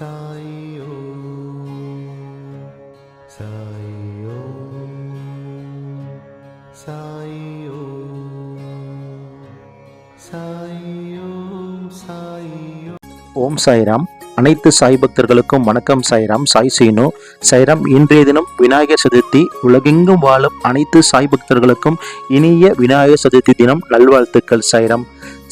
ஓம் ஓம் ஓம் ஓம் சாய்ராம். அனைத்து சாய் பக்தர்களுக்கும் வணக்கம் சாய்ராம். சாய் சீனு. சாய்ராம் இன்றைய தினம் விநாயகர் சதுர்த்தி. உலகெங்கும் வாழும் அனைத்து சாய் பக்தர்களுக்கும் இனிய விநாயகர் சதுர்த்தி தினம் நல்வாழ்த்துக்கள் சாய்ராம்.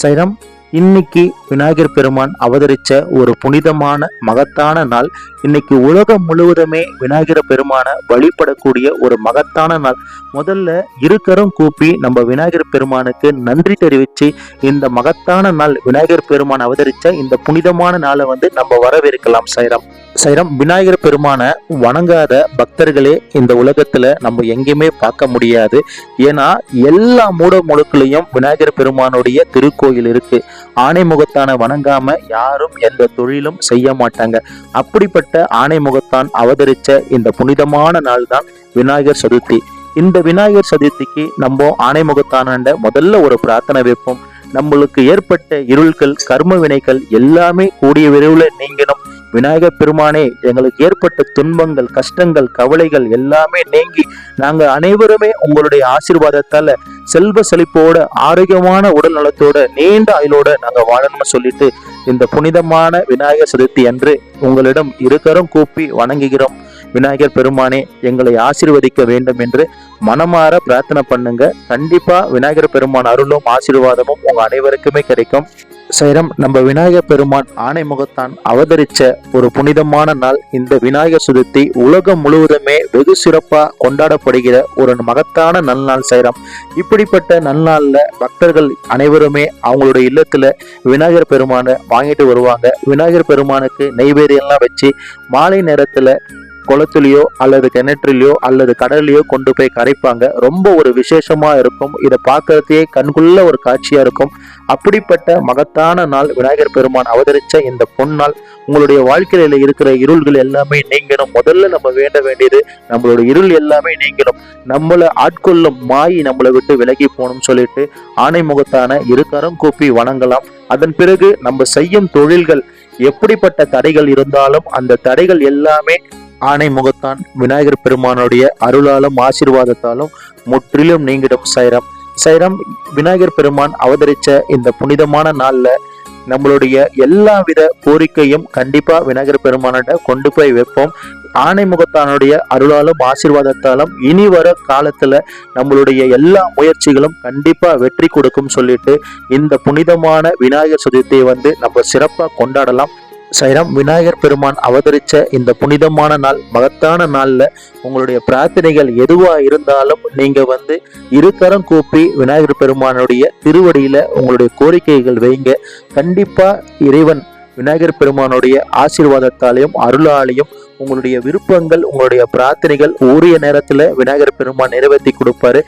சாய்ராம் இன்னைக்கு விநாயகர் பெருமான் அவதரிச்ச ஒரு புனிதமான மகத்தான நாள். இன்னைக்கு உலகம் முழுவதுமே விநாயகர் பெருமானை வழிபடக்கூடிய ஒரு மகத்தான நாள். முதல்ல இருக்கரும் கூப்பி நம்ம விநாயகர் பெருமானுக்கு நன்றி தெரிவிச்சு இந்த மகத்தான நாள் விநாயகர் பெருமான் அவதரிச்ச இந்த புனிதமான நாளை வந்து நம்ம வரவேற்கலாம் சைரம். சைரம் விநாயகர் பெருமானை வணங்காத பக்தர்களே இந்த உலகத்துல நம்ம எங்கேயுமே பார்க்க முடியாது. ஏன்னா எல்லா மூட முழுக்களையும் விநாயகர் பெருமானுடைய திருக்கோயில் இருக்கு. ஆணைமுகத்தான வணங்காம யாரும் எந்த தொழிலும் செய்ய மாட்டாங்க. அப்படிப்பட்ட ஆணைமுகத்தான் அவதரிச்ச இந்த புனிதமான நாள் தான் விநாயகர் சதுர்த்தி. இந்த விநாயகர் சதுர்த்திக்கு நம்ம ஆணைமுகத்தானண்ட முதல்ல ஒரு பிரார்த்தனை வைப்போம். நம்மளுக்கு ஏற்பட்ட இருள்கள் கர்ம வினைகள் எல்லாமே கூடிய விரைவில் நீங்கணும் விநாயகர் பெருமானே எங்களுக்கு ஏற்பட்ட துன்பங்கள் கஷ்டங்கள் கவலைகள் எல்லாமே நீங்கி நாங்க அனைவருமே உங்களுடைய ஆசீர்வாதத்தால செல்வ செழிப்போட ஆரோக்கியமான உடல் நலத்தோட நீண்ட ஆயுளோட நாங்க வாழணும்னு சொல்லிட்டு இந்த புனிதமான விநாயகர் சதுர்த்தி அன்று உங்களிடம் இருக்கரம் கூப்பி வணங்குகிறோம். விநாயகர் பெருமானே எங்களை ஆசீர்வதிக்க வேண்டும் என்று மனமாற பிரார்த்தனை பண்ணுங்க. கண்டிப்பா விநாயகர் பெருமான் அருளும் ஆசீர்வாதமும் உங்க அனைவருக்குமே கிடைக்கும். சைரம் நம்ம விநாயகர் பெருமான் ஆணைமுகத்தான் அவதரிச்ச ஒரு புனிதமான நாள். இந்த விநாயகர் சதுர்த்தி உலகம் முழுவதுமே வெகு சிறப்பா கொண்டாடப்படுகிற ஒரு மகத்தான நல்நாள் சைரம். இப்படிப்பட்ட நல்நாள்ல பக்தர்கள் அனைவருமே அவங்களுடைய இல்லத்துல விநாயகர் பெருமானை வாங்கிட்டு வருவாங்க. விநாயகர் பெருமானுக்கு நெய்வேதியெல்லாம் வச்சு மாலை நேரத்துல குளத்துலயோ அல்லது கிணற்றிலையோ அல்லது கடல்லையோ கொண்டு போய் கரைப்பாங்க. ரொம்ப ஒரு விசேஷமா இருக்கும். இதை பார்க்கறதையே கண்குள்ள ஒரு காட்சியா இருக்கும். அப்படிப்பட்ட மகத்தான நாள் விநாயகர் பெருமான் அவதரிச்ச இந்த பொன்னாள் உங்களுடைய வாழ்க்கையில இருக்கிற இருள்கள் எல்லாமே நீங்கணும். முதல்ல நம்ம வேண்ட வேண்டியது நம்மளோட இருள் எல்லாமே நீங்கணும். நம்மளை ஆட்கொள்ளும் மாயி நம்மளை விட்டு விலகி போகணும்னு சொல்லிட்டு ஆணைமுகத்தான கரம் கூப்பி வணங்கலாம். அதன் பிறகு நம்ம செய்யும் தொழில்கள் எப்படிப்பட்ட தடைகள் இருந்தாலும் அந்த தடைகள் எல்லாமே ஆணை முகத்தான் விநாயகர் பெருமானுடைய அருளாலும் ஆசீர்வாதத்தாலும் முற்றிலும் நீங்கிடும் சைரம். சைரம் விநாயகர் பெருமான் அவதரிச்ச இந்த புனிதமான நாள்ல நம்மளுடைய எல்லா வித கோரிக்கையும் கண்டிப்பா விநாயகர் பெருமானிட்ட கொண்டு போய் வைப்போம். ஆணை முகத்தானுடைய அருளாலும் ஆசீர்வாதத்தாலும் இனி வர காலத்துல நம்மளுடைய எல்லா முயற்சிகளும் கண்டிப்பா வெற்றி கொடுக்கும் சொல்லிட்டு இந்த புனிதமான விநாயகர் சதுர்த்தியை வந்து நம்ம சிறப்பா கொண்டாடலாம். சைரம் விநாயகர் பெருமான் அவதரித்த இந்த புனிதமான நாள் மகத்தான நாளில் உங்களுடைய பிரார்த்தனைகள் எதுவாக இருந்தாலும் நீங்கள் வந்து இருக்கரம் கூப்பி விநாயகர் பெருமானுடைய திருவடியில் உங்களுடைய கோரிக்கைகள் வைங்க. கண்டிப்பாக இறைவன் விநாயகர் பெருமானுடைய ஆசீர்வாதத்தாலையும் அருளாலையும் உங்களுடைய விருப்பங்கள் உங்களுடைய பிரார்த்தனைகள் உரிய நேரத்தில் விநாயகர் பெருமான் நிறைவேற்றி கொடுப்பாரு.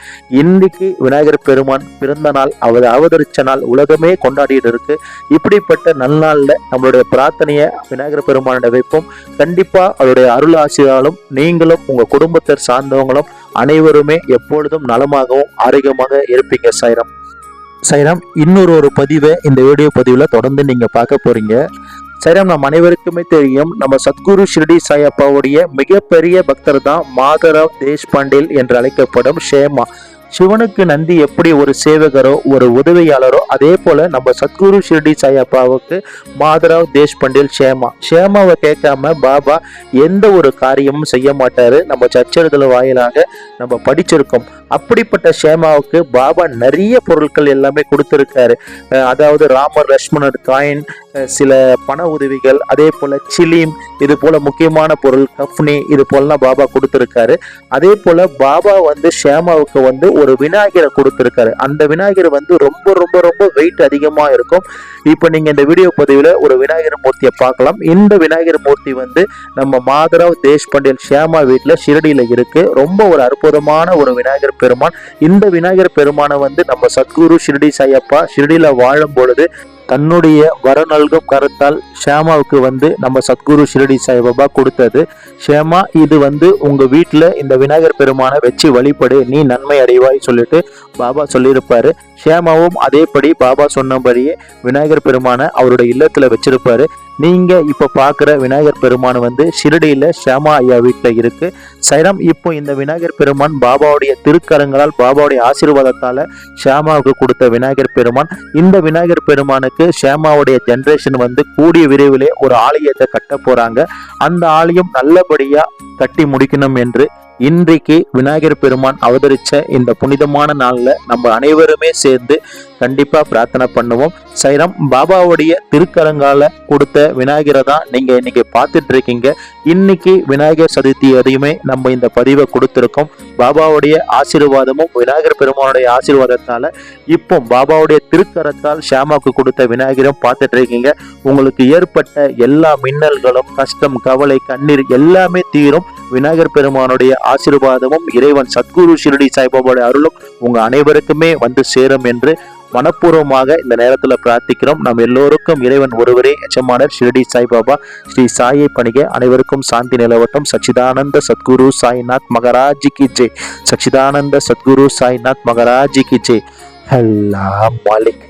இன்னைக்கு விநாயகர் பெருமான் பிறந்த நாள் அவர் அவதரிச்ச நாள் உலகமே கொண்டாடிட்டு இருக்கு. இப்படிப்பட்ட நல்நாள்ல நம்மளுடைய பிரார்த்தனையை விநாயகர் பெருமானிட வைப்போம். கண்டிப்பாக அவருடைய அருள் ஆசீர்வாதம் நீங்களும் உங்கள் குடும்பத்தை சார்ந்தவங்களும் அனைவருமே எப்பொழுதும் நலமாகவும் ஆரோக்கியமாக இருப்பீங்க சைரம். சைரம் இன்னொரு ஒரு பதிவை இந்த வீடியோ பதிவில் தொடர்ந்து நீங்கள் பார்க்க போகிறீங்க சரியா நம் அனைவருக்குமே தெரியும். நம்ம சத்குரு ஷிரடி சாயப்பாவுடைய மிகப்பெரிய பக்தர் தான் மாதராவ் தேஷ்பாண்டில் என்று அழைக்கப்படும் ஷேமா. சிவனுக்கு நந்தி எப்படி ஒரு சேவகரோ ஒரு உதவியாளரோ அதே போல நம்ம சத்குரு ஷிரடி சாயப்பாவுக்கு மாதராவ் தேஷ்பண்டில் ஷேமா. ஷேமாவை கேட்காம பாபா எந்த ஒரு காரியமும் செய்ய மாட்டாரு. நம்ம சச்சரிதல் வாயிலாக நம்ம படிச்சிருக்கோம். அப்படிப்பட்ட ஷேமாவுக்கு பாபா நிறைய பொருட்கள் எல்லாமே கொடுத்துருக்காரு. அதாவது ராமர் லக்ஷ்மணர் காயின் சில பண உதவிகள் அதே போல சிலீம் இது போல முக்கியமான பொருள் கஃப்னி இது போலலாம் பாபா கொடுத்துருக்காரு. அதே போல பாபா வந்து ஷேமாவுக்கு வந்து ஒரு விநாயகரை கொடுத்துருக்காரு. அந்த விநாயகர் வந்து ரொம்ப ரொம்ப ரொம்ப வெயிட் அதிகமாக இருக்கும். இப்போ நீங்கள் இந்த வீடியோ பதிவில் ஒரு விநாயகர் மூர்த்தியை பார்க்கலாம். இந்த விநாயகர் மூர்த்தி வந்து நம்ம மாதராவ் தேஷ்பண்டியல் ஷியாமா வீட்டில் ஷிரடியில் இருக்குது ரொம்ப ஒரு அற்புதமான ஒரு விநாயகர் பெருமான். இந்த விநாயகர் பெருமானை வந்து நம்ம சத்குரு ஷிரடி சாயப்பா ஷிரடியில் வாழும் பொழுது தன்னுடைய வர நல்கும் கருத்தால் ஷேமாவுக்கு வந்து நம்ம சத்குரு ஷிரடி சாய்பாபா கொடுத்தது. ஷேமா இது வந்து உங்கள் வீட்டில் இந்த விநாயகர் பெருமானை வச்சு வழிபடு நீ நன்மை அடைவாய் சொல்லிட்டு பாபா சொல்லியிருப்பாரு. ஷேமாவும் அதேபடி பாபா சொன்னபடியே விநாயகர் பெருமானை அவருடைய இல்லத்தில் வச்சிருப்பாரு. நீங்க இப்ப பார்க்குற விநாயகர் பெருமான் வந்து ஷிரடியில் ஷியாமா ஐயா வீட்டில் இருக்கு. சைரம் இப்போ இந்த விநாயகர் பெருமான் பாபாவுடைய திருக்கரங்களால் பாபாவுடைய ஆசீர்வாதத்தால ஷியாமாவுக்கு கொடுத்த விநாயகர் பெருமான். இந்த விநாயகர் பெருமானுக்கு ஷியாமாவுடைய ஜென்ரேஷன் வந்து கூடிய விரைவிலே ஒரு ஆலயத்தை கட்ட போறாங்க. அந்த ஆலயம் நல்லபடியா கட்டி முடிக்கணும் என்று இன்றைக்கு விநாயகர் பெருமான் அவதரிச்ச இந்த புனிதமான நாளில் நம்ம அனைவருமே சேர்ந்து கண்டிப்பா பிரார்த்தனை பண்ணுவோம். சைரம் பாபாவுடைய திருக்கரங்கால கொடுத்த விநாயகரை தான் நீங்கள் இன்னைக்கு பார்த்துட்டு இருக்கீங்க இன்னைக்கு விநாயகர் சதுர்த்தி எதையுமே நம்ம இந்த பதிவை கொடுத்துருக்கோம். பாபாவுடைய ஆசீர்வாதமும் விநாயகர் பெருமானுடைய ஆசீர்வாதத்தால் இப்போ பாபாவுடைய திருக்கரத்தால் ஷியாமாவுக்கு கொடுத்த விநாயகரும் பார்த்துட்டு இருக்கீங்க உங்களுக்கு ஏற்பட்ட எல்லா மின்னல்களும் கஷ்டம் கவலை கண்ணீர் எல்லாமே தீரும். விநாயகர் பெருமானுடைய ஆசீர்வாதமும் இறைவன் சத்குரு ஷிரடி சாய்பாபாவுடைய அருளும் உங்க அனைவருக்குமே வந்து சேரும் என்று மனப்பூர்வமாக இந்த நேரத்தில் பிரார்த்திக்கிறோம். நம் எல்லோருக்கும் இறைவன் ஒருவரே எச்சமானர் ஷிரடி சாய்பாபா ஸ்ரீ சாயை பணிக. அனைவருக்கும் சாந்தி நிலவட்டும். சச்சிதானந்த சத்குரு சாய்நாத் மகராஜி கி ஜெய் சச்சிதானந்த சத்குரு சாய்நாத் மகராஜி கி ஜெய் அல்லா மாலிக்.